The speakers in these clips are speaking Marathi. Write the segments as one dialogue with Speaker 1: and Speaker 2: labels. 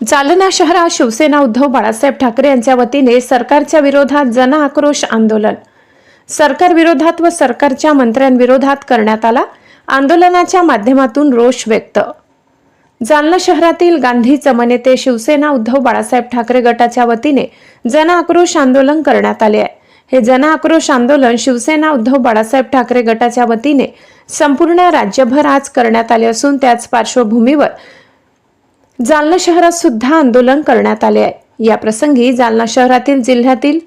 Speaker 1: जालना शहरात शिवसेना उद्धव बाळासाहेब ठाकरे यांच्या वतीने सरकारच्या विरोधात जन आक्रोश आंदोलन. सरकार विरोधात व सरकारच्या मंत्र्यांविरोधात करण्यात आला. आंदोलनाच्या माध्यमातून रोष व्यक्त. जालना शहरातील गांधी चमन येथे शिवसेना उद्धव बाळासाहेब ठाकरे गटाच्या वतीने जन आक्रोश आंदोलन करण्यात आले आहे. हे जन आक्रोश आंदोलन शिवसेना उद्धव बाळासाहेब ठाकरे गटाच्या वतीने संपूर्ण राज्यभर आज करण्यात आले असून त्याच पार्श्वभूमीवर जालना शहरात सुद्धा आंदोलन करण्यात आले आहे. या प्रसंगी जालना शहरातील जिल्ह्यातील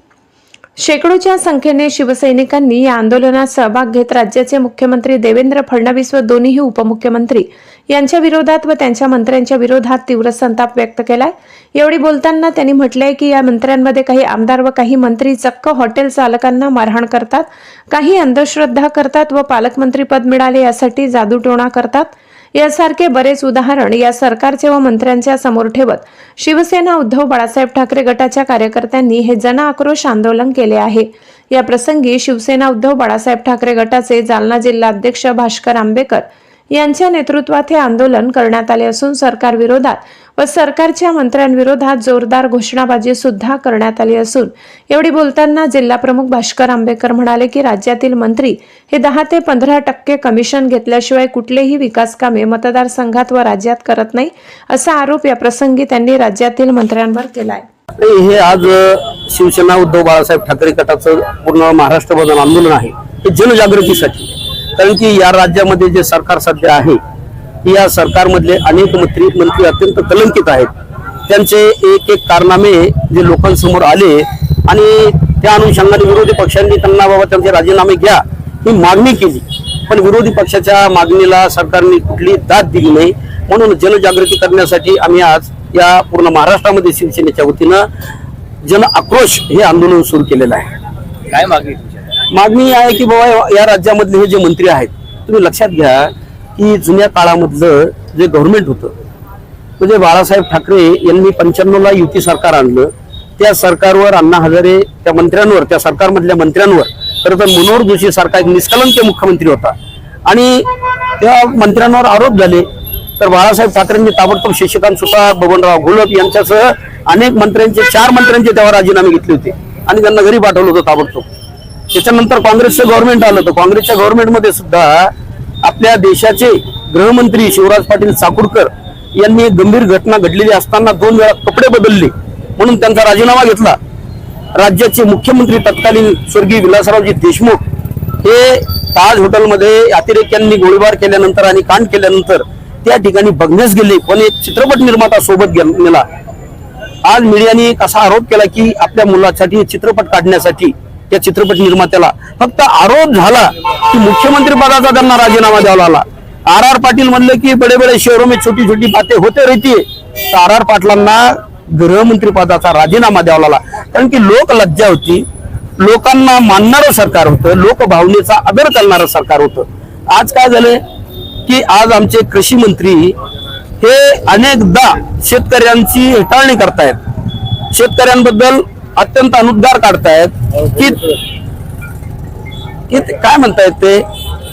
Speaker 1: शेकडोच्या संख्येने शिवसैनिकांनी या आंदोलनात सहभाग घेत राज्याचे मुख्यमंत्री देवेंद्र फडणवीस व दोन्हीही उपमुख्यमंत्री यांच्या विरोधात व त्यांच्या मंत्र्यांच्या विरोधात तीव्र संताप व्यक्त केलाय. एवढी बोलताना त्यांनी म्हटलंय की या मंत्र्यांमध्ये काही आमदार व काही मंत्री चक्क हॉटेल चालकांना मारहाण करतात काही अंधश्रद्धा करतात व पालकमंत्री पद मिळाले यासाठी जादूटोणा करतात. यासारखे बरेच उदाहरण या सरकारचे व मंत्र्यांच्या समोर ठेवत शिवसेना उद्धव बाळासाहेब ठाकरे गटाच्या कार्यकर्त्यांनी हे जन आक्रोश आंदोलन केले आहे. या प्रसंगी शिवसेना उद्धव बाळासाहेब ठाकरे गटाचे जालना जिल्हा अध्यक्ष भास्कर आंबेकर यांच्या नेतृत्वात हे आंदोलन करण्यात आले असून सरकार विरोधात व सरकारच्या मंत्र्यांविरोधात जोरदार घोषणाबाजी सुद्धा करण्यात आली असून एवढी बोलताना जिल्हा प्रमुख भास्कर आंबेकर म्हणाले की राज्यातील मंत्री हे दहा ते पंधरा टक्के कमिशन घेतल्याशिवाय कुठलेही विकास कामे मतदारसंघात व राज्यात करत नाही असा आरोप या प्रसंगी त्यांनी राज्यातील मंत्र्यांवर केलाय.
Speaker 2: हे आज शिवसेना उद्धव बाळासाहेब ठाकरे गटाचं पूर्ण महाराष्ट्रभर आंदोलन आहे. हे जनजागृतीसाठी. कारण की या राज्यामध्ये जे सरकार सध्या आहे या सरकारमधले अनेक मंत्री मंत्री अत्यंत कलंकित आहेत. त्यांचे एक एक कारनामे जे लोकांसमोर आले आणि त्या अनुषंगाने विरोधी पक्षांनी त्यांना बाबा त्यांचे राजीनामे घ्या ही मागणी केली. पण विरोधी पक्षाच्या मागणीला सरकारने कुठली दाद दिली नाही. म्हणून जनजागृती करण्यासाठी आम्ही आज या पूर्ण महाराष्ट्रामध्ये शिवसेनेच्या वतीनं जन आक्रोश हे आंदोलन सुरू केलेलं आहे.
Speaker 3: काय मागणी?
Speaker 2: मागणी आहे की बाबा या राज्यामधले हे जे मंत्री आहेत तुम्ही लक्षात घ्या की जुन्या काळामधलं जे गव्हर्नमेंट होतं म्हणजे बाळासाहेब ठाकरे यांनी पंच्याण्णवला युती सरकार आणलं. त्या सरकारवर अण्णा हजारे त्या मंत्र्यांवर त्या सरकारमधल्या मंत्र्यांवर खरं तर मनोहर जोशी सारखा एक निष्कलंक मुख्यमंत्री होता. आणि त्या मंत्र्यांवर आरोप झाले. तर बाळासाहेब ठाकरेंनी ताबडतोब शशिकांत सुतार बबनराव घोलप यांच्यासह अनेक मंत्र्यांचे चार मंत्र्यांचे तेव्हा राजीनामे घेतले होते. आणि त्यांना घरी पाठवलं होतं ताबडतोब. त्याच्यानंतर काँग्रेसचं गव्हर्नमेंट आलं तर काँग्रेसच्या गव्हर्नमेंटमध्ये सुद्धा आपल्या देशाचे गृहमंत्री शिवराज पाटील चाकूरकर यांनी गंभीर घटना घडलेली असताना दोन वेळा कपडे बदलले. म्हणून त्यांचा राजीनामा घेतला. राज्याचे मुख्यमंत्री तत्कालीन स्वर्गीय विलासरावजी देशमुख हे ताज हॉटेलमध्ये अतिरेक्यांनी गोळीबार केल्यानंतर आणि कांड केल्यानंतर त्या ठिकाणी बघण्यास गेले. पण एक चित्रपट निर्माता सोबत गे- आज मीडियाने असा आरोप केला की आपल्या मुलासाठी चित्रपट काढण्यासाठी या चित्रपट निर्मात्याला. फक्त आरोप झाला की मुख्यमंत्री पदाचा त्यांना राजीनामा द्यावा लागला. आर आर पाटील म्हणले की बडे बडे शहरों में छोटी छोटी बातें होते रहती तर आर आर पाटलांना गृहमंत्री पदाचा राजीनामा द्यावा लागला. कारण की लोक लज्जा होती. लोकांना मानणारं सरकार होतं. लोकभावनेचा आदर करणारं सरकार होतं. आज काय झालंय की आज आमचे कृषी मंत्री हे अनेकदा शेतकऱ्यांची हेटाळणी करतायत. शेतकऱ्यांबद्दल अत्यंत अनुद्गार काढतायत की काय म्हणतायत ते?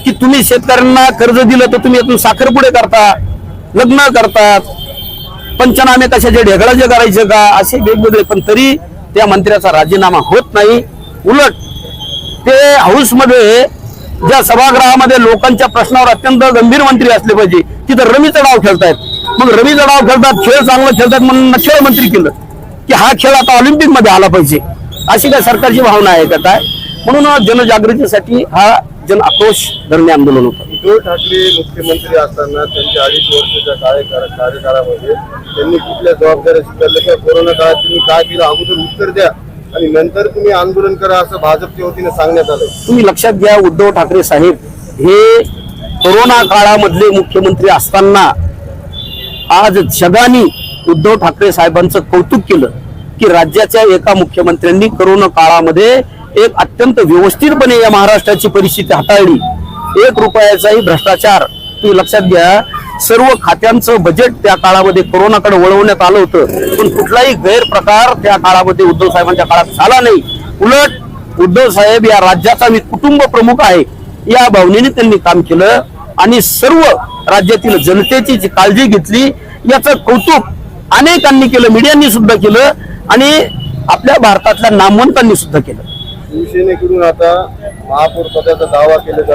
Speaker 2: की तुम्ही शेतकऱ्यांना कर्ज दिलं तर तुम्ही यातून साखरपुडे करता लग्न करतात पंचनामे कशाचे ढेकळाचे करायचे का? असे वेगवेगळे पण तरी त्या मंत्र्याचा राजीनामा होत नाही. उलट ते हाऊसमध्ये ज्या सभागृहामध्ये लोकांच्या प्रश्नावर अत्यंत गंभीर मंत्री असले पाहिजे तिथं रमीचा डाव खेळतायत. मग रमीचा डाव खेळतात खेळ चांगला खेळतात म्हणून खेळ मंत्री केलं. की हा खेळ आता ऑलिम्पिकमध्ये आला पाहिजे. अशी काय सरकारची भावना आहे का काय? म्हणून जनजागृतीसाठी हा जन आक्रोश धरणे आंदोलन होतं.
Speaker 4: उद्धव ठाकरे मुख्यमंत्री असताना त्यांच्या अडीच वर्षाच्या कार्यकाळ कार्यकाळामध्ये त्यांनी कुठल्या जबाबदाऱ्या स्वीकारल्या किंवा कोरोना काळात त्यांनी काय केलं अगोदर उत्तर द्या आणि नंतर तुम्ही आंदोलन करा असं भाजपच्या वतीने सांगण्यात आलं.
Speaker 2: तुम्ही लक्षात घ्या उद्धव ठाकरे साहेब हे कोरोना काळामधले मुख्यमंत्री असताना आज जगाने उद्धव ठाकरे साहेबांचं कौतुक केलं की राज्याच्या एका मुख्यमंत्र्यांनी करोना काळामध्ये एक अत्यंत व्यवस्थितपणे या महाराष्ट्राची परिस्थिती हाताळली. एक रुपयाचाही भ्रष्टाचार तुम्ही लक्षात घ्या सर्व खात्यांचं बजेट त्या काळामध्ये कोरोनाकडे वळवण्यात आलं होतं. पण कुठलाही गैरप्रकार त्या काळामध्ये उद्धव साहेबांच्या काळात झाला नाही. उलट उद्धव साहेब या राज्याचा मी कुटुंब प्रमुख आहे या भावनेने त्यांनी काम केलं आणि सर्व राज्यातील जनतेची जी काळजी घेतली याचं कौतुक अनेकांनी केलं मीडियांनी सुद्धा केलं आणि आपल्या भारतातल्या नामवंतांनी सुद्धा केलं.
Speaker 4: शिवसेनेकडून आता महापौर पदाचा दावा केला